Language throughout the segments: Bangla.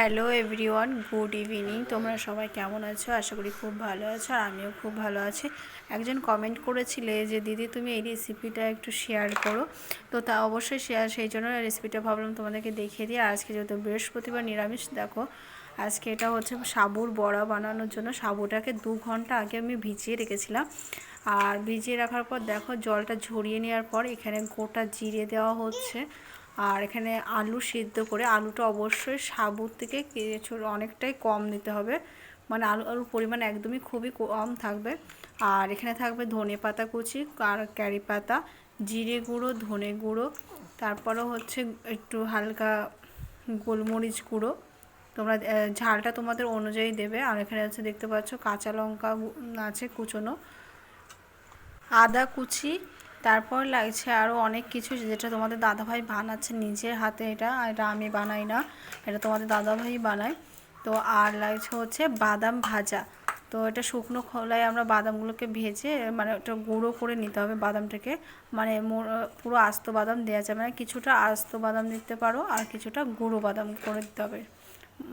Hello everyone, good evening. তোমরা সবাই কেমন আছো? আশা করি খুব ভালো আছো আর আমিও খুব ভালো আছি। একজন কমেন্ট করেছিলে যে, দিদি, তুমি এই রেসিপিটা একটু শেয়ার করো। তো তা অবশ্যই শেয়ার সেই জন্য রেসিপিটা ভাবলাম তোমাদেরকে দেখিয়ে দিই। আজকে যেহেতু বৃহস্পতিবার, নিরামিষ, দেখো, আজকে এটা হচ্ছে সাবুর বড়া বানানোর জন্য। সাবুটাকে দু ঘণ্টা আগে আমি ভিজিয়ে রেখেছিলাম। আর ভিজিয়ে রাখার পর, দেখো, জলটা ঝরিয়ে নেওয়ার পর, এখানে গোটা জিরে দেওয়া হচ্ছে। আর এখানে আলু সিদ্ধ করে আলুটা অবশ্যই সাবুর থেকে কিছু অনেকটাই কম দিতে হবে। মানে আলু, আলুর পরিমাণ একদমই খুবই কম থাকবে। আর এখানে থাকবে ধনে পাতা কুচি, আর ক্যারি পাতা, জিরে গুঁড়ো, ধনে গুঁড়ো তারপরে হচ্ছে একটু হালকা গোলমরিচ গুঁড়ো। তোমরা ঝালটা তোমাদের অনুযায়ী দেবে। আর এখানে হচ্ছে দেখতে পাচ্ছ কাঁচা লঙ্কা আছে কুচনো। আদা কুচি তারপর লাগছে আরও অনেক কিছু যেটা তোমাদের দাদাভাই বানাচ্ছে নিজের হাতে এটা এটা আমি বানাই না, এটা তোমাদের দাদাভাই বানায়। তো আর লাগছে হচ্ছে বাদাম ভাজা। তো এটা শুকনো খোলায় আমরা বাদামগুলোকে ভেজে মানে ওটা গুঁড়ো করে নিতে হবে বাদামটাকে। মানে পুরো আস্ত বাদাম দেওয়া যাবে না, কিছুটা আস্ত বাদাম দিতে পারো, আর কিছুটা গুঁড়ো বাদাম করে দিতে হবে।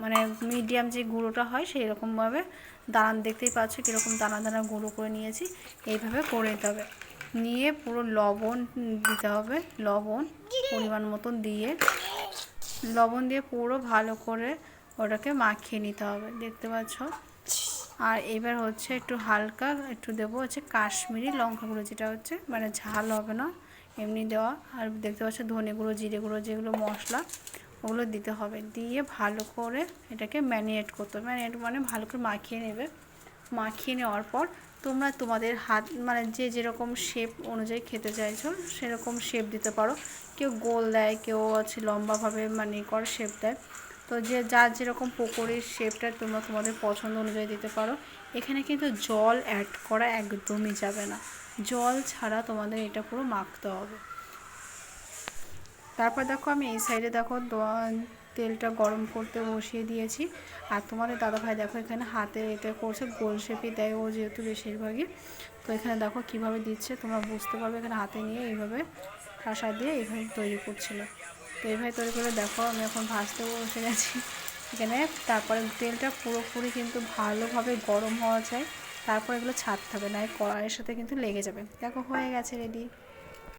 মানে মিডিয়াম যে গুঁড়োটা হয় সেই রকমভাবে দানা দেখতেই পাচ্ছ কীরকম দানা দানা গুঁড়ো করে নিয়েছি, এইভাবে করে দিতে হবে। নিয়ে পুরো লবণ দিতে হবে, লবণ পরিমাণ মতন দিয়ে। লবণ দিয়ে পুরো ভালো করে ওটাকে মাখিয়ে নিতে হবে, দেখতে পাচ্ছ? আর এবার হচ্ছে একটু হালকা একটু দেবো হচ্ছে কাশ্মীরি লঙ্কাগুলো যেটা হচ্ছে মানে ঝাল হবে না, এমনি দেওয়া। আর দেখতে পাচ্ছ ধনে গুঁড়ো, জিরে গুঁড়ো, যেগুলো মশলা, ওগুলো দিতে হবে। দিয়ে ভালো করে এটাকে ম্যারিনেট করতে হবে। ম্যারিনেট মানে ভালো করে মাখিয়ে নেবে। মাখিয়ে নেওয়ার পর তোমরা তোমাদের হাত মানে যে যেরকম শেপ অনুযায়ী খেতে চাইছো, সেরকম শেপ দিতে পারো। কেউ গোল দেয়, কেউ আছে লম্বাভাবে মানে করে শেপ দেয়। তো যে, যার যেরকম পকোড়ির শেপটা তোমরা তোমাদের পছন্দ অনুযায়ী দিতে পারো। এখানে কিন্তু জল অ্যাড করা একদমই যাবে না। জল ছাড়া তোমাদের এটা পুরো মাখতে হবে। তারপর দেখো আমি এই সাইডে দেখো তেলটা গরম করতে বসিয়ে দিয়েছি। আর তোমাদের দাদাভাই দেখো এখানে হাতে এটা করছে, গোল শেপই দেয় ও যেহেতু বেশিরভাগই। তো এখানে দেখো কীভাবে দিচ্ছে, তোমরা বুঝতে পারবে এখানে হাতে নিয়ে এইভাবে ঠাসা দিয়ে এইভাবে তৈরি করছিল। তো এইভাবে তৈরি করে দেখো আমি এখন ভাজতে বসে গেছি। এখানে তারপরে তেলটা পুরোপুরি কিন্তু ভালোভাবে গরম হওয়া চাই। তারপর এগুলো ছাড়তে হবে না কড়াইয়ের সাথে কিন্তু লেগে যাবে। দেখো হয়ে গেছে রেডি